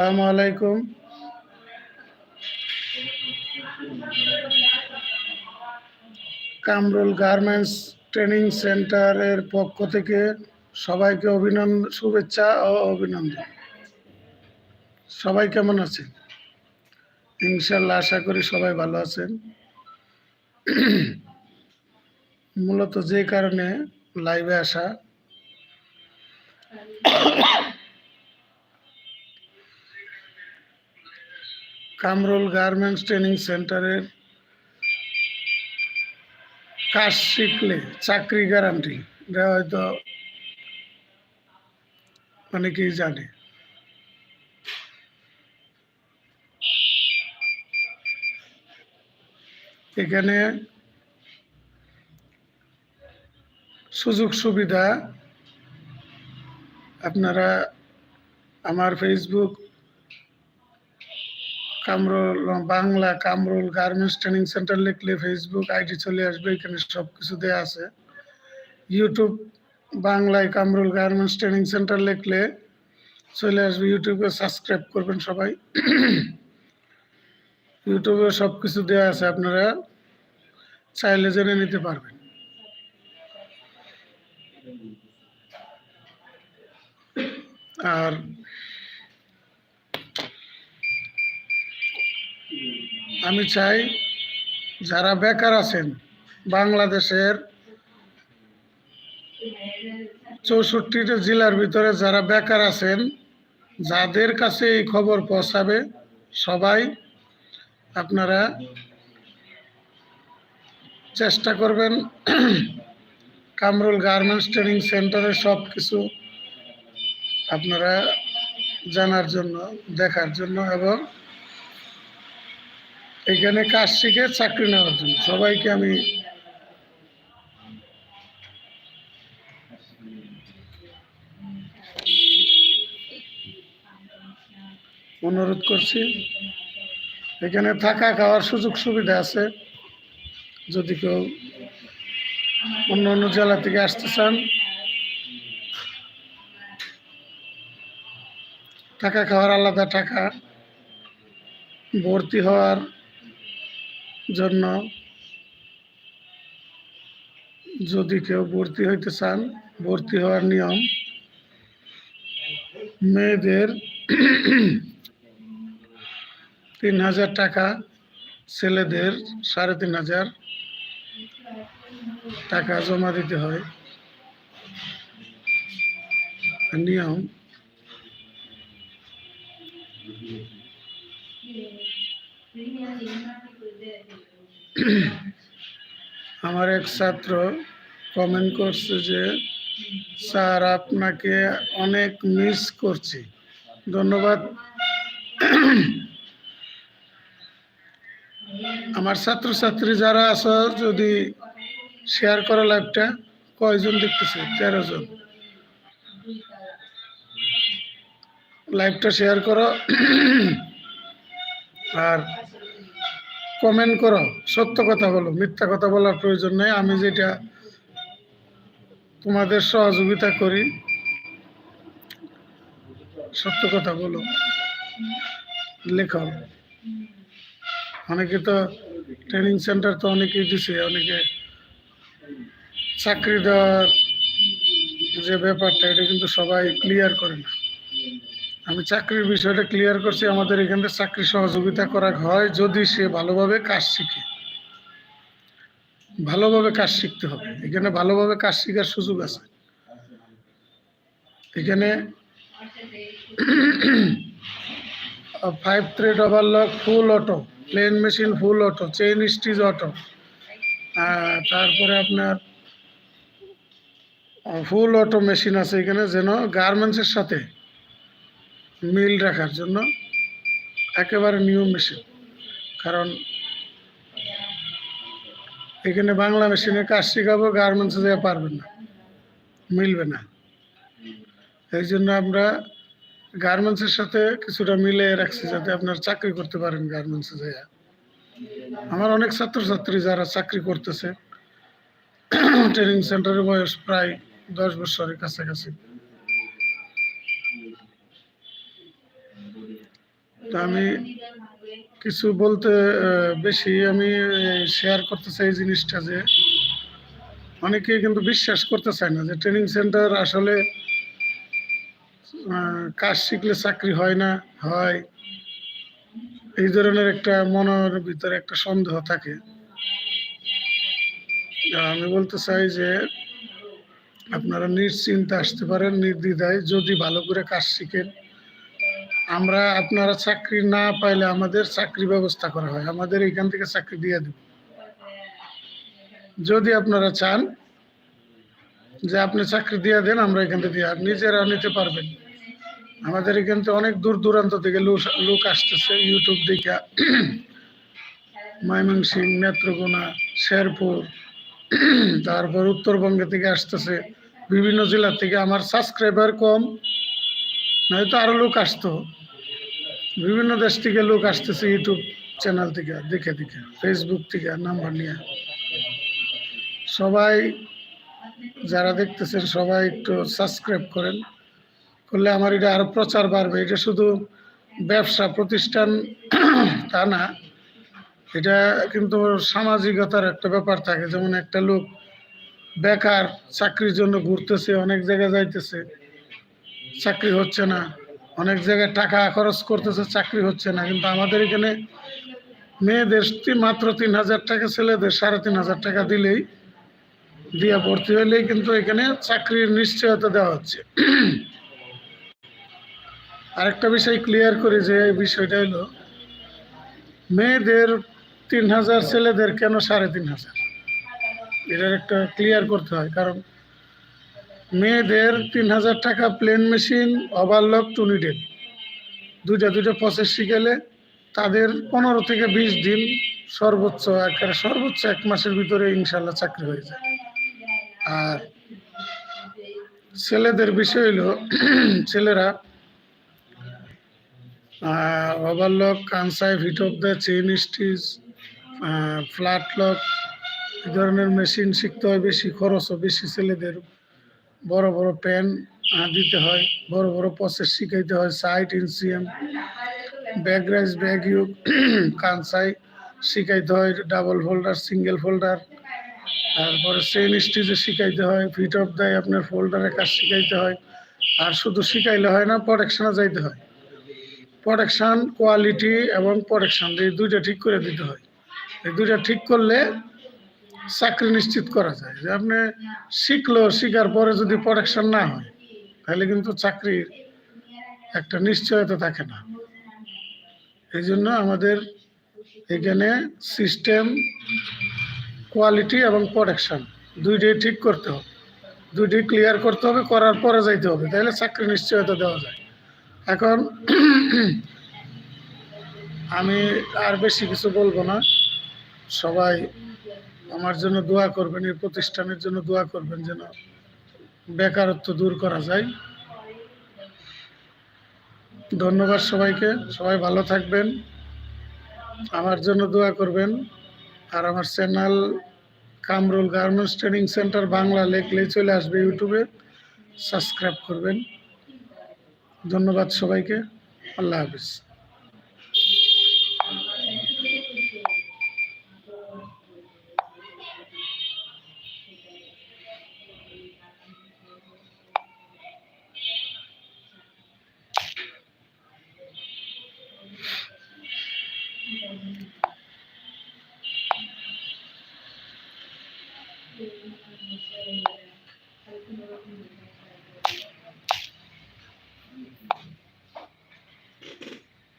আসসালামু আলাইকুম। Kamrul garments training সেন্টারের পক্ষ থেকে সবাইকে অভিনন্দন শুভেচ্ছা ও অভিনন্দন। সবাই কেমন আছেন? ইনশাল্লাহ আশা করি সবাই ভালো আছেন। মূলত যে কারণে লাইভে আসা। কামরুল গার্মেন্টস ট্রেনিং সেন্টারের কাজ শিখলে চাকরি গ্যারান্টি এটা হয়তো অনেকেই জানে। এখানে সুযোগ সুবিধা আপনারা আমার Facebook Kamrul, Bangla Kamrul garments training centre লিখলে ফেসবুক আইডি চলে আসবে, এখানে সব কিছু দেওয়া আছে। ইউটিউব বাংলায় কামরুল গার্মেন্টস ট্রেনিং সেন্টার লিখলে চলে আসবে। ইউটিউবে সাবস্ক্রাইব করবেন সবাই। ইউটিউবে সব কিছু দেওয়া আছে, আপনারা চাইলে জেনে নিতে পারবেন। আর আমি চাই যারা বেকার আছেন বাংলাদেশের চৌষট্টিটা জেলার ভিতরে যারা বেকার আছেন, যাদের কাছে এই খবর পৌঁছাবে, সবাই আপনারা চেষ্টা করবেন কামরুল গার্মেন্টস ট্রেনিং সেন্টারে সব কিছু আপনারা জানার জন্য, দেখার জন্য এবং এখানে কাজ শিখে চাকরি নেওয়ার জন্য। সবাইকে আমি অনুরোধ করছি। এখানে থাকা খাওয়ার সুযোগ সুবিধা আছে। যদি কেউ অন্য অন্য জেলা থেকে আসতে চান, থাকা খাওয়ার আলাদা টাকা, ভর্তি হওয়ার জন্য যদি কেউ ভর্তি হইতে চান, ভর্তি হওয়ার নিয়ম, মেয়েদের তিন হাজার টাকা, ছেলেদের সাড়ে তিন হাজার টাকা জমা দিতে হয়। নিয়ম আমার এক ছাত্র কমেন্ট করছে যে, স্যার, আপনাকে অনেক মিস করছি। ধন্যবাদ। আমার ছাত্রছাত্রী যারা আছো, যদি শেয়ার করো লাইভটা কয়জন দেখতেছে? তেরো জন। লাইভটা শেয়ার করো। আর কমেন্ট করো, সত্য কথা বলো, মিথ্যা কথা বলার প্রয়োজন নেই। আমি যেটা তোমাদের সহযোগিতা করি, সত্য কথা বলো। লেখো। অনেকে তো ট্রেনিং সেন্টার তো অনেকেই দিছে, অনেকে চাকরি দেওয়ার যে ব্যাপারটা, এটা কিন্তু সবাই ক্লিয়ার করে না। আমি চাকরির বিষয়টা ক্লিয়ার করছি, আমাদের এখানে চাকরি সহযোগিতা করা হয় যদি সে ভালোভাবে কাজ শিখে। ভালোভাবে কাজ শিখতে হবে। এখানে ভালোভাবে কাজ শেখার সুযোগ আছে। এখানে five thread overlock full auto plain machine full auto chain stitch auto তারপরে আপনার ফুল অটো মেশিন আছে এখানে যেন গার্মেন্টসের সাথে মিল রাখার জন্য একেবারে নিয়ম মেশিন। কারণ এখানে বাংলা মেশিনে কাজ শেখাবো, গার্মেন্টসে যেতে পারবেন না, মিলবে না। এই জন্য আমরা গার্মেন্টসের সাথে কিছুটা মিলে রাখছি যাতে আপনার চাকরি করতে পারেন গার্মেন্টসে যাইয়া আমার অনেক ছাত্রছাত্রী যারা চাকরি করতেছে ট্রেনিং সেন্টারের বয়স প্রায় দশ বছরের কাছাকাছি। তা আমি কিছু বলতে বেশি আমি শেয়ার করতে চাই জিনিসটা যে, অনেকেই কিন্তু বিশ্বাস করতে চায় না যে ট্রেনিং সেন্টার আসলে কাজ শিখলে চাকরি হয় না, হয়, এই ধরনের একটা মনের ভিতরে একটা সন্দেহ থাকে। আমি বলতে চাই যে, আপনারা নিশ্চিন্তে আসতে পারেন, নির্দ্বিধায় যদি ভালো করে কাজ শিখেন। আমরা আপনারা চাকরি না পাইলে আমাদের চাকরি ব্যবস্থা করা হয়। আমাদের এখান থেকে চাকরি দিয়ে দেব। যদি আপনারা চান যে আপনি চাকরি দিয়ে দেন, আমরা এখান থেকে আর নিজেরা নিতে পারবেন। আমাদের এখান থেকে অনেক দূর দূরান্ত থেকে লোক আসতেছে ইউটিউব দেখে ময়মনসিং, নেত্রকোনা, শেরপুর, তারপর উত্তরবঙ্গে থেকে আসতেছে। বিভিন্ন জেলা থেকে আমার সাবস্ক্রাইবার কম, নয়তো আরও লোক আসতো। বিভিন্ন দেশ থেকে লোক আসতেছে ইউটিউব চ্যানেল থেকে, দেখে দেখে ফেসবুক থেকে নাম্বার নিয়ে। সবাই যারা দেখতেছেন, সবাই একটু সাবস্ক্রাইব করেন। করলে আমার এটা আরও প্রচার বাড়বে। এটা শুধু ব্যবসা, প্রতিষ্ঠান তা না, এটা কিন্তু সামাজিকতার একটা ব্যাপার থাকে। যেমন একটা লোক বেকার, চাকরির জন্য ঘুরতেছে, অনেক জায়গায় যাইতেছে, চাকরি হচ্ছে না। অনেক জায়গায় টাকা খরচ করতেছে, চাকরি হচ্ছে না। কিন্তু আমাদের এখানে মেয়েদের মাত্র তিন হাজার টাকা, ছেলেদের সাড়ে তিন হাজার টাকা দিলেই দিয়া ভর্তি হইলেই কিন্তু এখানে চাকরির নিশ্চয়তা দেওয়া হচ্ছে। আরেকটা বিষয় ক্লিয়ার করি যে এই বিষয়টা হলো, মেয়েদের তিন হাজার, ছেলেদের কেন সাড়ে তিন হাজার? এটার একটা ক্লিয়ার করতে হয়, কারণ মেয়েদের তিন হাজার টাকা প্লেন মেশিন ওভারলক টুনিডেল দুইটা দুইটা প্রসেস শিখেলে তাদের পনেরো থেকে বিশ দিন সর্বোচ্চ একেবারে সর্বোচ্চ এক মাসের ভিতরে ইনশাল্লাহ চাকরি হয়ে যায়। আর ছেলেদের বিষয় হলো, ছেলেরা overlock Kansai of the chain stitch flat lock এই ধরনের মেশিন শিখতে হয়, বেশি খরচও বেশি ছেলেদের। বড় বড় পেন দিতে হয়। বড় বড় প্রসেস শিখাইতে হয় সাইট ইনসিএম রাইস ব্যাগ ইউ কানসাই শিখাইতে হয় ডাবল ফোল্ডার সিঙ্গেল ফোল্ডার তারপরে সেন স্টিচে শিখাইতে হয় ফিট অফ দেয় আপনার ফোল্ডারের কাজ শিখাইতে হয়। আর শুধু শিখাইলে হয় না প্রোডাকশনে যাইতে হয়। প্রোডাকশন কোয়ালিটি এবং প্রোডাকশন এই দুইটা ঠিক করে দিতে হয়। এই দুইটা ঠিক করলে চাকরি নিশ্চিত করা যায়। যে আপনি শিখলো শিখার পরে যদি প্রোডাকশন না হয়, তাহলে কিন্তু চাকরির একটা নিশ্চয়তা থাকে না। এই জন্য আমাদের এখানে সিস্টেম কোয়ালিটি এবং প্রোডাকশন দুইটাই ঠিক করতে হবে। দুইটাই ক্লিয়ার করতে হবে, করার পরে যাইতে হবে, তাহলে চাকরি নিশ্চয়তা দেওয়া যায়। এখন আমি আর বেশি কিছু বলব না। সবাই আমার জন্য দোয়া করবেন, এই প্রতিষ্ঠানের জন্য দোয়া করবেন যেন বেকারত্ব দূর করা যায়। ধন্যবাদ সবাইকে, সবাই ভালো থাকবেন, আমার জন্য দোয়া করবেন। আর আমার channel Kamrul garments training centre Bangla লেখলেই চলে আসবে ইউটিউবে, সাবস্ক্রাইব করবেন। ধন্যবাদ সবাইকে, আল্লাহ হাফিজ।